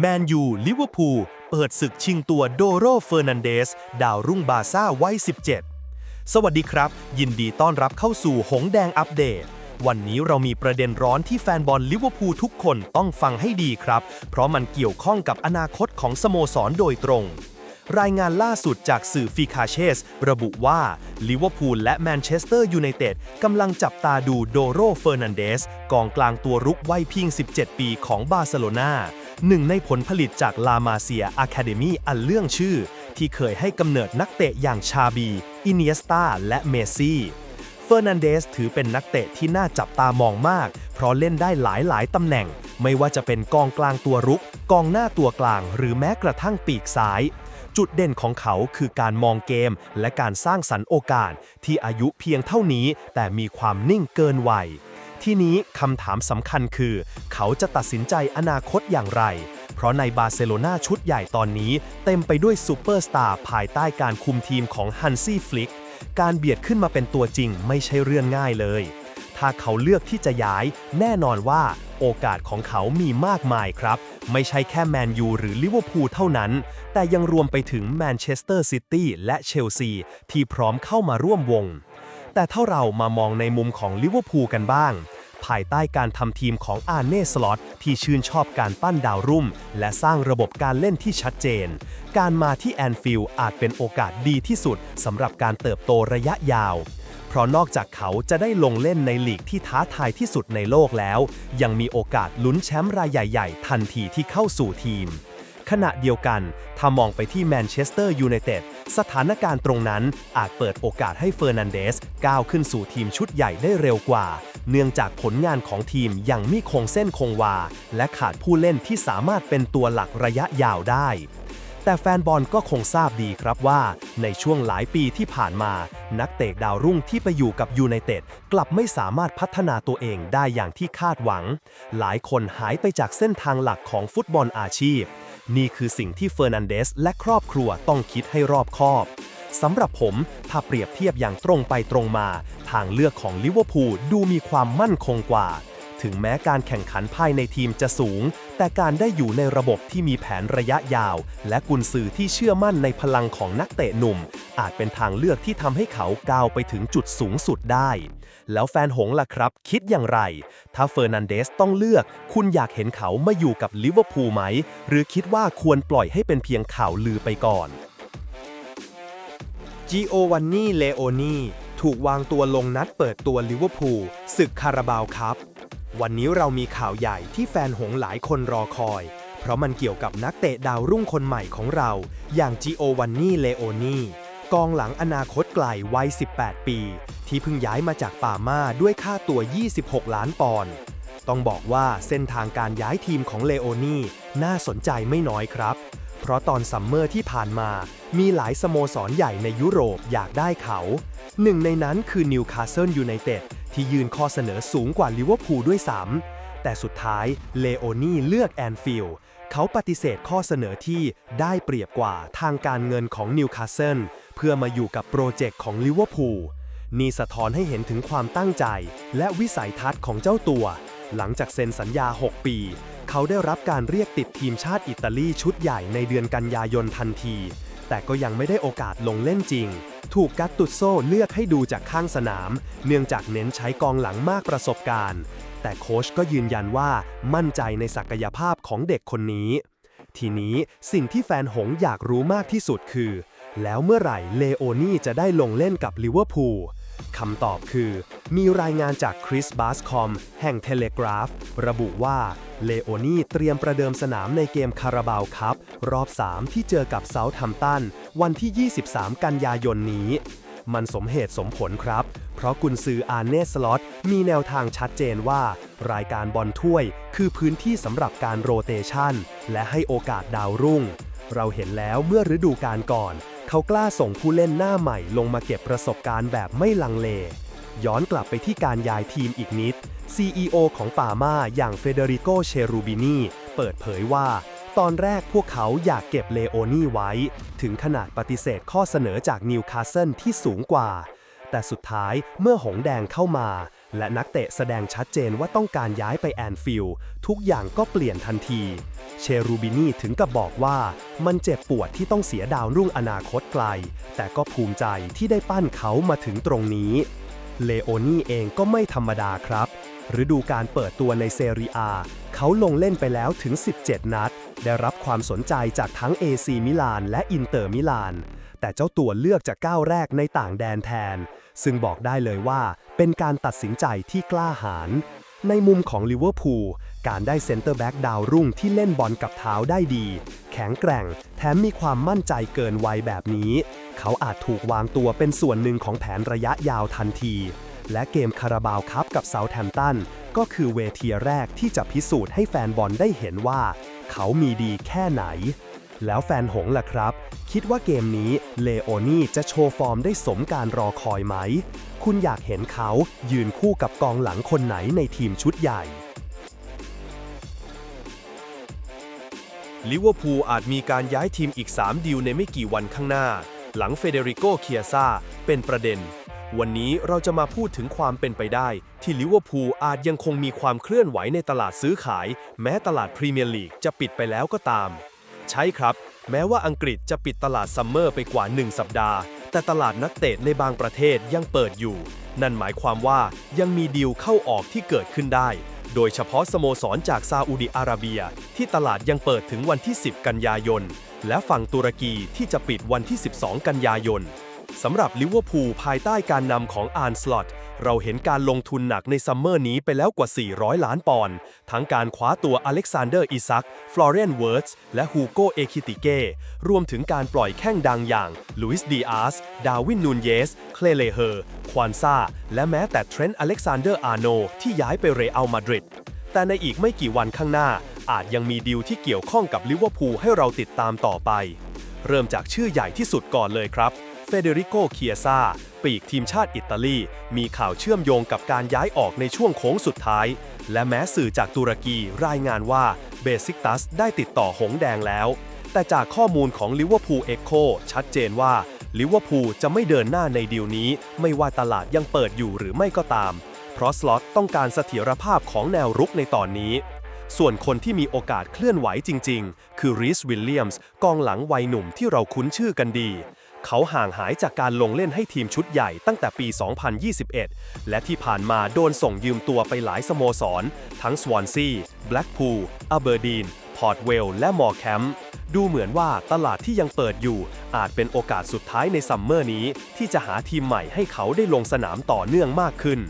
แมนยู ลิเวอร์พูล เปิดศึกชิงตัวโดโรเฟอร์นันเดส ดาวรุ่งบาซ่าวัย 17 สวัสดีครับ ยินดีต้อนรับเข้าสู่หงแดงอัปเดต วันนี้เรามีประเด็นร้อนที่แฟนบอลลิเวอร์พูลทุกคนต้องฟังให้ดีครับ เพราะมันเกี่ยวข้องกับอนาคตของสโมสรโดยตรง รายงานล่าสุดจากสื่อฟิคาเชส ระบุว่าลิเวอร์พูลและแมนเชสเตอร์ยูไนเต็ดกำลังจับตาดูโดโรเฟอร์นันเดส กองกลางตัวรุกวัยเพียง 17 ปีของบาร์เซโลนาหนึ่งในผลผลิตจากลามาเซียอะคาเดมีอันเรื่องชื่อ ที่เคยให้กำเนิดนักเตะอย่างชาบี อินเนสตาและเมซี่เฟอร์นันเดสถือเป็นนักเตะที่น่าจับตามองมาก เพราะเล่นได้หลายหลายตำแหน่ง ไม่ว่าจะเป็นกองกลางตัวรุก กองหน้าตัวกลาง หรือแม้กระทั่งปีกซ้าย จุดเด่นของเขาคือการมองเกมและการสร้างสรรค์โอกาส ที่อายุเพียงเท่านี้แต่มีความนิ่งเกินวัยที่นี้คำถามสำคัญคือ เขาจะตัดสินใจอนาคตอย่างไร เพราะในบาร์เซโลนาชุดใหญ่ตอนนี้ เต็มไปด้วยซูเปอร์สตาร์ภายใต้การคุมทีมของฮันซี่ฟลิก การเบียดขึ้นมาเป็นตัวจริงไม่ใช่เรื่องง่ายเลย ถ้าเขาเลือกที่จะย้าย แน่นอนว่าโอกาสของเขามีมากมายครับ ไม่ใช่แค่แมนยูหรือลิเวอร์พูลเท่านั้น แต่ยังรวมไปถึงแมนเชสเตอร์ซิตี้และเชลซี ที่พร้อมเข้ามาร่วมวง แต่ถ้าเรามามองในมุมของลิเวอร์พูลกันบ้าง ภายใต้การทำทีมของอาร์เน่สล็อตที่ชื่นชอบการปั้นดาวรุ่ม และสร้างระบบการเล่นที่ชัดเจน การมาที่แอนฟิลด์อาจเป็นโอกาสดีที่สุดสำหรับการเติบโตระยะยาว ราะนอกจากเขาจะได้ลงเล่นในลีกที่ท้าทายที่สุดในโลกแล้ว ยังมีโอกาสลุ้นแชมป์รายใหญ่ ๆ ทันทีที่เข้าสู่ทีม ขณะเดียวกัน ถ้ามองไปที่แมนเชสเตอร์ยูไนเต็ดสถานการณ์ตรงนั้นอาจเปิดโอกาสให้เฟอร์นันเดสก้าวขึ้นสู่ทีมชุดใหญ่ได้เร็วกว่า เนื่องจากผลงานของทีมยังไม่คงเส้นคงวา และขาดผู้เล่นที่สามารถเป็นตัวหลักระยะยาวได้ แต่แฟนบอลก็คงทราบดีครับว่า ในช่วงหลายปีที่ผ่านมา นักเตะดาวรุ่งที่ไปอยู่กับยูไนเต็ดกลับไม่สามารถพัฒนาตัวเองได้อย่างที่คาดหวัง หลายคนหายไปจากเส้นทางหลักของฟุตบอลอาชีพ นี่คือสิ่งที่เฟอร์นันเดสและครอบครัวต้องคิดให้รอบคอบสำหรับผมถ้าเปรียบเทียบอย่างตรงไปตรงมา ทางเลือกของลิเวอร์พูลดูมีความมั่นคงกว่า ถึงแม้การแข่งขันภายในทีมจะสูง แต่การได้อยู่ในระบบที่มีแผนระยะยาว และกุนซือที่เชื่อมั่นในพลังของนักเตะหนุ่ม อาจเป็นทางเลือกที่ทำให้เขาก้าวไปถึงจุดสูงสุดได้ แล้วแฟนหงล่ะครับ คิดอย่างไร ถ้าเฟอร์นันเดสต้องเลือก คุณอยากเห็นเขามาอยู่กับลิเวอร์พูลไหม หรือคิดว่าควรปล่อยให้เป็นเพียงข่าวลือไปก่อนจิโอวันนี่เลโอนีถูกวางตัวลงนัดเปิดตัวลิเวอร์พูลศึกคาราบาวครับ วันนี้เรามีข่าวใหญ่ที่แฟนหงหลายคนรอคอย เพราะมันเกี่ยวกับนักเตะดาวรุ่งคนใหม่ของเรา อย่างจิโอวันนี่เลโอนีกองหลังอนาคตไกลวัย 18 ปี ที่เพิ่งย้ายมาจากป่าม่าด้วยค่าตัว 26 ล้านปอนด์ต้องบอกว่าเส้นทางการย้ายทีมของเลโอนีน่าสนใจไม่น้อยครับ เพราะตอนซัมเมอร์ที่ผ่านมา มีหลายสโมสรใหญ่ในยุโรปอยากได้เขา หนึ่งในนั้นคือนิวคาสเซิลยูไนเต็ด ที่ยื่นข้อเสนอสูงกว่าลิเวอร์พูลด้วยซ้ำแต่สุดท้ายเลโอนีเลือกแอนฟิลด์เขาปฏิเสธข้อเสนอที่ได้เปรียบกว่าทางการเงินของนิวคาสเซิลเพื่อมาอยู่กับโปรเจกต์ของลิเวอร์พูลนี่สะท้อนให้เห็นถึงความตั้งใจ และวิสัยทัศน์ของเจ้าตัว หลังจากเซ็นสัญญา 6 ปี เขาได้รับการเรียกติดทีมชาติอิตาลีชุดใหญ่ในเดือนกันยายนทันที แต่ก็ยังไม่ได้โอกาสลงเล่นจริง ถูกกัตตุโซเลือกให้ดูจากข้างสนาม เนื่องจากเน้นใช้กองหลังมากประสบการณ์ แต่โค้ชก็ยืนยันว่ามั่นใจในศักยภาพของเด็กคนนี้ ทีนี้สิ่งที่แฟนหงอยากรู้มากที่สุดคือ แล้วเมื่อไหร่เลโอนี่จะได้ลงเล่นกับลิเวอร์พูล คำตอบคือ มีรายงานจากคริสบาสคอมแห่งเทเลกราฟ ระบุว่าเลโอนีเตรียมประเดิมสนามในเกมคาราบาวครับ รอบ 3 ที่เจอกับเซาท์ทัมตัน วันที่ 23 กันยายนนี้ มันสมเหตุสมผลครับ เพราะกุนซืออาร์เนสล็อตมีแนวทางชัดเจนว่า รายการบอลถ้วย คือพื้นที่สำหรับการโรเตชันและให้โอกาสดาวรุ่ง เราเห็นแล้วเมื่อฤดูกาลก่อน เขากล้าส่งผู้เล่นหน้าใหม่ลงมาเก็บประสบการณ์แบบไม่ลังเล ย้อนกลับไปที่การย้ายทีมอีกนิด CEO ของป่าม่าอย่างเฟเดริโกเชรูบินีเปิดเผยว่า ตอนแรกพวกเขาอยากเก็บเลโอนี่ไว้ ถึงขนาดปฏิเสธข้อเสนอจากนิวคาสเซิลที่สูงกว่า แต่สุดท้ายเมื่อหงแดงเข้ามา และนักเตะแสดงชัดเจนว่าต้องการย้ายไปแอนฟิลด์ทุกอย่างก็เปลี่ยนทันที เชรูบินีถึงกับบอกว่ามันเจ็บปวดที่ต้องเสียดาวรุ่งอนาคตไกล แต่ก็ภูมิใจที่ได้ปั้นเขามาถึงตรงนี้ เลโอนี่เองก็ไม่ธรรมดาครับฤดูการเปิดตัวในเซเรียเขาลงเล่นไปแล้วถึง 17 นัด ได้รับความสนใจจากทั้ง AC มิลานและอินเตอร์มิลาน แต่เจ้าตัวเลือกจะก้าวแรกในต่างแดนแทน ซึ่งบอกได้เลยว่าเป็นการตัดสินใจที่กล้าหาญในมุมของลิเวอร์พูลการได้เซนเตอร์แบ็กดาวรุ่งที่เล่นบอลกับเท้าได้ดี แข็งแกร่ง แถมมีความมั่นใจเกินวัยแบบนี้ เขาอาจถูกวางตัวเป็นส่วนหนึ่งของแผนระยะยาวทันที และเกมคาราบาวคัพกับเซาท์แฮมตันก็คือเวทีแรกที่จะพิสูจน์ให้แฟนบอลได้เห็นว่า เขามีดีแค่ไหน แล้วแฟนหงล่ะครับ คิดว่าเกมนี้เลโอนี่จะโชว์ฟอร์มได้สมการรอคอยไหม คุณอยากเห็นเขายืนคู่กับกองหลังคนไหนในทีมชุดใหญ่ลิเวอร์พูลอาจมีการย้ายทีมอีก 3 ดีลในไม่กี่วันข้างหน้า หลังเฟเดริโกเคียซาเป็นประเด็น วันนี้เราจะมาพูดถึงความเป็นไปได้ ที่ลิเวอร์พูลอาจยังคงมีความเคลื่อนไหวในตลาดซื้อขาย แม้ตลาดพรีเมียร์ลีกจะปิดไปแล้วก็ตาม ใช่ครับ แม้ว่าอังกฤษจะปิดตลาดซัมเมอร์ไปกว่า 1 สัปดาห์ แต่ตลาดนักเตะในบางประเทศยังเปิดอยู่ นั่นหมายความว่ายังมีดีลเข้าออกที่เกิดขึ้นได้ โดยเฉพาะสโมสรจากซาอุดิอาระเบีย ที่ตลาดยังเปิดถึงวันที่ 10 กันยายน และฝั่งตุรกีที่จะปิดวันที่ 12 กันยายน สำหรับลิเวอร์พูลภายใต้การนำของอาร์นสลอตเราเห็นการลงทุนหนักในซัมเมอร์นี้ไปแล้วกว่า 400 ล้านปอนด์ทั้งการคว้าตัวอเล็กซานเดอร์อิซัก ฟลอเรนเวิร์ตส์และฮูโกเอคิติเก้ รวมถึงการปล่อยแข้งดังอย่างลุยส์ดีอาส ดาวินนูนเยส เคลเลเฮอร์ ควานซาและแม้แต่เทรนต์อเล็กซานเดอร์อาร์โนที่ย้ายไปเรอัลมาดริดแต่ในอีกไม่กี่วันข้างหน้า อาจยังมีดีลที่เกี่ยวข้องกับลิเวอร์พูลให้เราติดตามต่อไป เริ่มจากชื่อใหญ่ที่สุดก่อนเลยครับ เฟเดริโกเคียซาปีกทีมชาติอิตาลี มีข่าวเชื่อมโยงกับการย้ายออกในช่วงโค้งสุดท้าย และแม้สื่อจากตุรกีรายงานว่าเบซิกตัสได้ติดต่อหงแดงแล้ว แต่จากข้อมูลของลิเวอร์พูลเอ็กโคชัดเจนว่าลิเวอร์พูลจะไม่เดินหน้าในดีลนี้ ไม่ว่าตลาดยังเปิดอยู่หรือไม่ก็ตาม เพราะสล็อตต้องการเสถียรภาพของแนวรุกในตอนนี้ส่วนคนที่มีโอกาสเคลื่อนไหวจริง ๆ คือรีสวิลเลียมส์กองหลังวัยหนุ่มที่เราคุ้นชื่อกันดี เขาห่างหายจากการลงเล่นให้ทีมชุดใหญ่ตั้งแต่ปี 2021 และที่ผ่านมาโดนส่งยืมตัวไปหลายสโมสร ทั้งสวอนซีแบล็กพูลอเบอร์ดีน พอร์ตเวล และมอร์แคมป์ดูเหมือนว่าตลาดที่ยังเปิดอยู่ อาจเป็นโอกาสสุดท้ายในซัมเมอร์นี้ ที่จะหาทีมใหม่ให้เขาได้ลงสนามต่อเนื่องมากขึ้น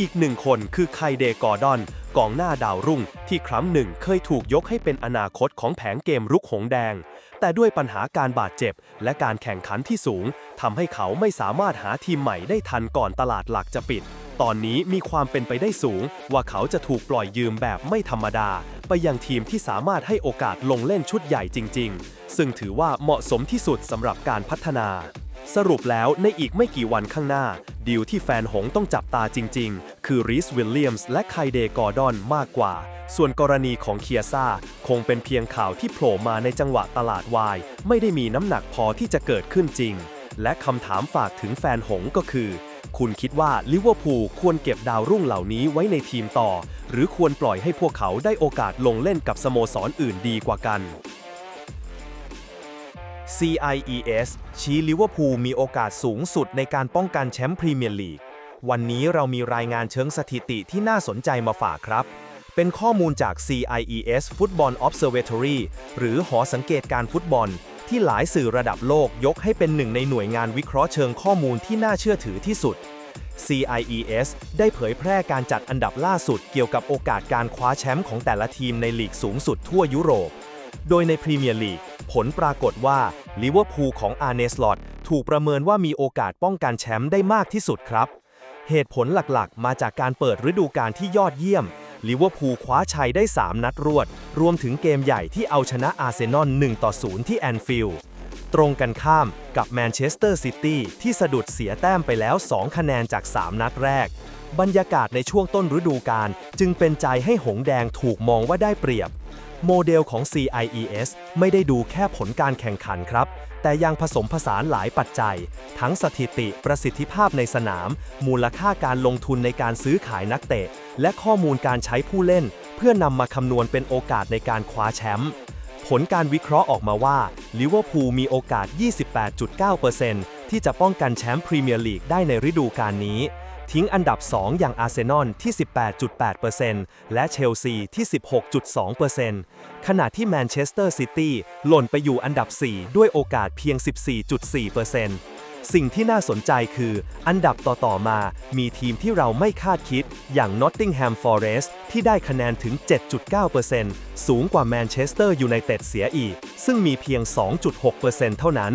อีกหนึ่งคนคือไคเดกอร์ดอน กองหน้าดาวรุ่งที่ครั้งหนึ่งเคยถูกยกให้เป็นอนาคตของแผงเกมรุกหงแดง แต่ด้วยปัญหาการบาดเจ็บ และการแข่งขันที่สูงทำให้เขาไม่สามารถหาทีมใหม่ได้ทันก่อนตลาดหลักจะปิด ตอนนี้มีความเป็นไปได้สูง ว่าเขาจะถูกปล่อยยืมแบบไม่ธรรมดา ไปยังทีมที่สามารถให้โอกาสลงเล่นชุดใหญ่จริง ๆ ซึ่งถือว่าเหมาะสมที่สุดสำหรับการพัฒนาสรุปแล้วในอีกไม่กี่วันข้างหน้า ดีลที่แฟนหงต้องจับตาจริง คือรีสวิลเลียมส์และไคเดกอร์ดอนมากกว่า ส่วนกรณีของเคียซ่าคงเป็นเพียงข่าวที่โผล่มาในจังหวะตลาดวาย ไม่ได้มีน้ำหนักพอที่จะเกิดขึ้นจริง และคำถามฝากถึงแฟนหงก็คือ คุณคิดว่าลิเวอร์พูลควรเก็บดาวรุ่งเหล่านี้ไว้ในทีมต่อ หรือควรปล่อยให้พวกเขาได้โอกาสลงเล่นกับสโมสรออื่นดีกว่ากัน CIES ชี้ลิเวอร์พูลมีโอกาสสูงสุดในการป้องกันแชมป์พรีเมียร์ลีก วันนี้เรามีรายงานเชิงสถิติที่น่าสนใจมาฝากครับ เป็นข้อมูลจาก CIES Football Observatory หรือหอสังเกตการฟุตบอล ที่หลายสื่อระดับโลกยกให้เป็นหนึ่งในหน่วยงานวิเคราะห์เชิงข้อมูลที่น่าเชื่อถือที่สุด CIES ได้เผยแพร่การจัดอันดับล่าสุดเกี่ยวกับโอกาสการคว้าแชมป์ของแต่ละทีมในลีกสูงสุดทั่วยุโรป โดยในพรีเมียร์ลีกผลปรากฏว่าลิเวอร์พูลของอาร์เนสลอตถูกประเมินว่ามีโอกาสป้องกันแชมป์ได้มากที่สุดครับ เหตุผลหลักๆ มาจากการเปิดฤดูกาลที่ยอดเยี่ยมลิเวอร์พูลคว้าชัยได้ 3 นัดรวด รวมถึงเกมใหญ่ที่เอาชนะอาร์เซนอล1ต่อ0ที่แอนฟิลด์ตรงกันข้ามกับแมนเชสเตอร์ซิตี้ที่สะดุดเสียแต้มไปแล้ว 2 คะแนนจาก 3 นัดแรก บรรยากาศในช่วงต้นฤดูกาลจึงเป็นใจให้หงแดงถูกมองว่าได้เปรียบ โมเดลของ CIES ไม่ได้ดูแค่ผลการแข่งขันครับ แต่ยังผสมผสานหลายปัจจัย ทั้งสถิติประสิทธิภาพในสนาม มูลค่าการลงทุนในการซื้อขายนักเตะ และข้อมูลการใช้ผู้เล่น เพื่อนำมาคำนวณเป็นโอกาสในการคว้าแชมป์ผลการวิเคราะห์ออกมาว่าลิเวอร์พูลมีโอกาส 28.9%ที่จะป้องกันแชมป์พรีเมียร์ลีกได้ในฤดูกาลนี้ ทิ้งอันดับ 2 อย่างอาร์เซนอลที่ 18.8%และเชลซีที่ 16.2%ขณะที่แมนเชสเตอร์ซิตี้หล่นไปอยู่อันดับ 4 ด้วยโอกาสเพียง 14.4%สิ่งที่น่าสนใจคือ อันดับต่อ ๆ มา มีทีมที่เราไม่คาดคิด อย่าง Nottingham Forest ที่ได้คะแนนถึง 7.9%สูงกว่าแมนเชสเตอร์ยูไนเต็ดเสียอีก ซึ่งมีเพียง 2.6%เท่านั้น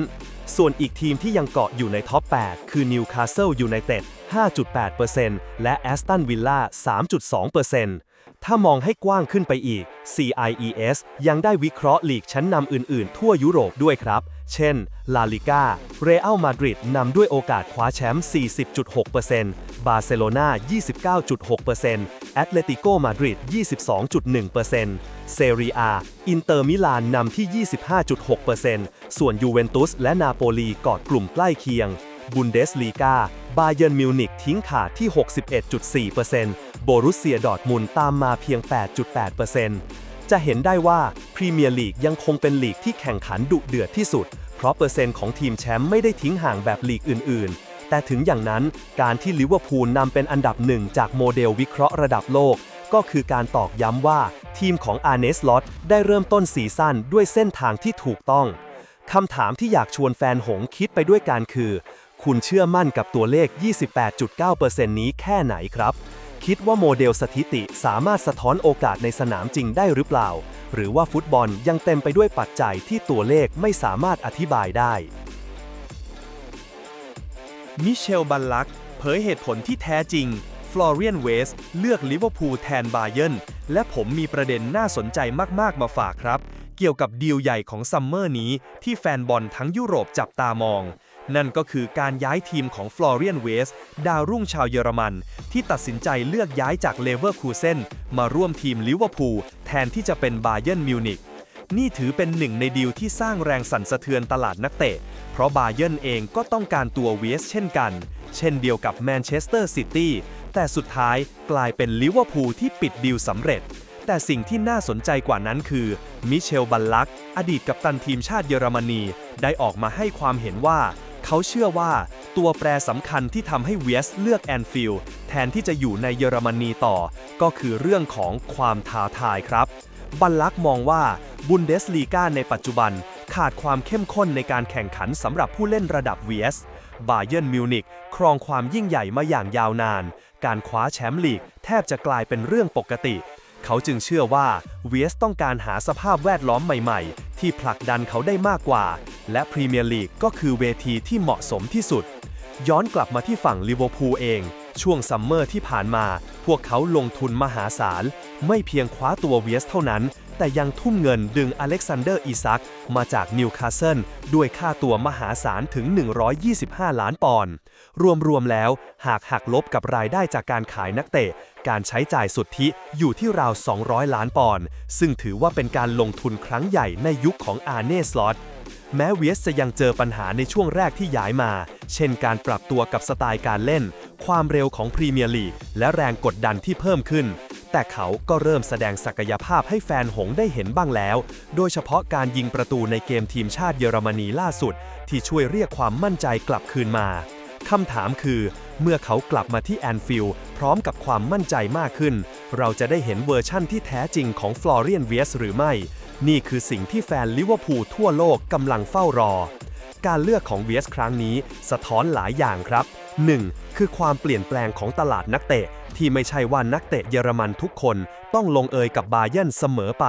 ส่วนอีกทีมที่ยังเกาะอยู่ในท็อป 8 คือ Newcastle United 5.8%และ Aston Villa 3.2%ถ้ามองให้กว้างขึ้นไปอีก CIES ยังได้วิเคราะห์ลีกชั้นนำอื่นๆ ทั่วยุโรปด้วยครับ เช่น ลาลิก้า เรอัลมาดริดนำด้วยโอกาสคว้าแชมป์ 40.6%บาร์เซโลนา29.6%แอตเลติโกมาดริด22.1%เซเรียอินเตอร์มิลานนำที่ 25.6%ส่วนยูเวนตุสและนาโปลีกอดกลุ่มใกล้เคียง บุนเดสลีกาบาเยิร์นมิวนิกทิ้งขาดที่ 61.4%โบรุสเซียดอร์ทมุนตามมาเพียง 8.8%จะเห็นได้ว่าพรีเมียร์ลีกยังคงเป็นลีกที่แข่งขันดุเดือดที่สุด เพราะเปอร์เซ็นต์ของทีมแชมป์ไม่ได้ทิ้งห่างแบบลีกอื่น ๆ แต่ถึงอย่างนั้นการที่ลิเวอร์พูลนำเป็นอันดับหนึ่งจากโมเดลวิเคราะห์ระดับโลก ก็คือการตอกย้ำว่าทีมของอาร์เนสลอตได้เริ่มต้นซีซั่นด้วยเส้นทางที่ถูกต้องคำถามที่อยากชวนแฟนหงคิดไปด้วยกันคือ คุณเชื่อมั่นกับตัวเลข 28.9%นี้แค่ไหนครับ คิดว่าโมเดลสถิติสามารถสะท้อนโอกาสในสนามจริงได้หรือเปล่า หรือว่าฟุตบอลยังเต็มไปด้วยปัจจัยที่ตัวเลขไม่สามารถอธิบายได้ มิเชล บัลลักเผยเหตุผลที่แท้จริง ฟลอเรียน เวสเลือกลิเวอร์พูลแทนบาเยิร์นและผมมีประเด็นน่าสนใจมาก ๆ มาฝากครับ เกี่ยวกับดีลใหญ่ของซัมเมอร์นี้ที่แฟนบอลทั้งยุโรปจับตามอง นั่นก็คือการย้ายทีมของฟลอเรียนเวสดาวรุ่งชาวเยอรมัน ที่ตัดสินใจเลือกย้ายจากเลเวอร์คูเซนมาร่วมทีมลิเวอร์พูลแทนที่จะเป็นบาเยิร์นมิวนิกนี่ถือเป็นหนึ่งในดีลที่สร้างแรงสั่นสะเทือนตลาดนักเตะ เพราะบาเยิร์นเองก็ต้องการตัวเวสเช่นกัน เช่นเดียวกับแมนเชสเตอร์ซิตี้แต่สุดท้ายกลายเป็นลิเวอร์พูลที่ปิดดีลสำเร็จ แต่สิ่งที่น่าสนใจกว่านั้นคือมิเชลบัลลัก อดีตกัปตันทีมชาติเยอรมนี ได้ออกมาให้ความเห็นว่า เขาเชื่อว่าตัวแปรสำคัญที่ทำให้เวสเลือกแอนฟิลด์แทนที่จะอยู่ในเยอรมนีต่อ ก็คือเรื่องของความท้าทายครับ บัลลักมองว่าบุนเดสลีกาในปัจจุบันขาดความเข้มข้นในการแข่งขันสำหรับผู้เล่นระดับ VS บาเยิร์นมิวนิกครองความยิ่งใหญ่มาอย่างยาวนาน การคว้าแชมป์ลีกแทบจะกลายเป็นเรื่องปกติ เขาจึงเชื่อว่า VS ต้องการหาสภาพแวดล้อมใหม่ๆ ที่ผลักดันเขาได้มากกว่า และพรีเมียร์ลีกก็คือเวทีที่เหมาะสมที่สุด ย้อนกลับมาที่ฝั่งลิเวอร์พูลเอง ช่วงซัมเมอร์ที่ผ่านมา พวกเขาลงทุนมหาศาล ไม่เพียงคว้าตัวเวียสเท่านั้น แต่ยังทุ่มเงินดึงอเล็กซานเดอร์อิซักมาจากนิวคาสเซิลด้วยค่าตัวมหาศาลถึง 125 ล้านปอนด์รวมๆแล้วหากหักลบกับรายได้จากการขายนักเตะ การใช้จ่ายสุทธิอยู่ที่ราว 200 ล้านปอนด์ซึ่งถือว่าเป็นการลงทุนครั้งใหญ่ในยุคของอาร์เน่สลอตแม้เวียสจะยังเจอปัญหาในช่วงแรกที่ย้ายมา เช่นการปรับตัวกับสไตล์การเล่น ความเร็วของพรีเมียร์ลีก และแรงกดดันที่เพิ่มขึ้น แต่เขาก็เริ่มแสดงศักยภาพให้แฟนหงได้เห็นบ้างแล้ว โดยเฉพาะการยิงประตูในเกมทีมชาติเยอรมนีล่าสุด ที่ช่วยเรียกความมั่นใจกลับคืนมา คำถามคือ เมื่อเขากลับมาที่แอนฟิลด์พร้อมกับความมั่นใจมากขึ้น เราจะได้เห็นเวอร์ชั่นที่แท้จริงของฟลอเรียนเวียสหรือไม่ นี่คือสิ่งที่แฟนลิเวอร์พูลทั่วโลกกำลังเฝ้ารอ การเลือกของเวียสครั้งนี้สะท้อนหลายอย่างครับ 1. คือความเปลี่ยนแปลงของตลาดนักเตะ ที่ไม่ใช่ว่านักเตะเยอรมันทุกคน ต้องลงเอยกับบาเยนเสมอไป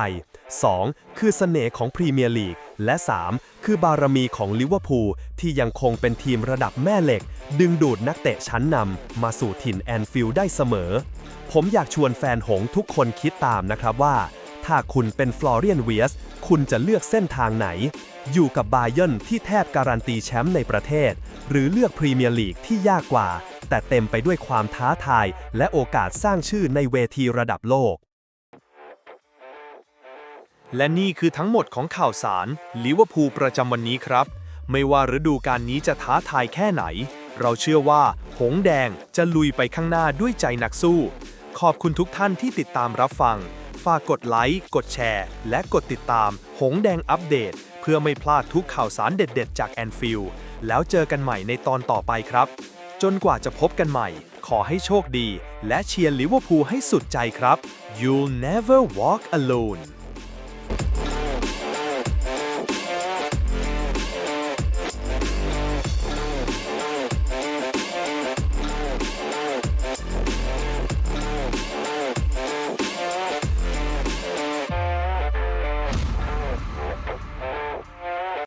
2. คือเสน่ห์ของพรีเมียร์ลีก และ 3. คือบารมีของลิเวอร์พูลที่ยังคงเป็นทีมระดับแม่เหล็ก ดึงดูดนักเตะชั้นนำมาสู่ถิ่นแอนฟิลด์ได้เสมอ ผมอยากชวนแฟนหงทุกคนคิดตามนะครับว่า ถ้าคุณเป็นฟลอเรียนเวียสคุณจะเลือกเส้นทางไหน อยู่กับบาเยิร์นที่แทบการันตีแชมป์ในประเทศ หรือเลือกพรีเมียร์ลีกที่ยากกว่า แต่เต็มไปด้วยความท้าทาย และโอกาสสร้างชื่อในเวทีระดับโลก และนี่คือทั้งหมดของข่าวสารลิเวอร์พูลประจำวันนี้ครับ ไม่ว่าฤดูกาลนี้จะท้าทายแค่ไหน เราเชื่อว่า หงแดงจะลุยไปข้างหน้าด้วยใจนักสู้ ขอบคุณทุกท่านที่ติดตามรับฟัง ฝากกดไลค์ กดแชร์ และกดติดตาม หงแดงอัปเดต เพื่อไม่พลาดทุกข่าวสารเด็ด ๆ จากแอนฟิลด์แล้วเจอกันใหม่ในตอนต่อไปครับ จนกว่าจะพบกันใหม่ ขอให้โชคดี และเชียร์ลิเวอร์พูลให้สุดใจครับ You'll never walk alone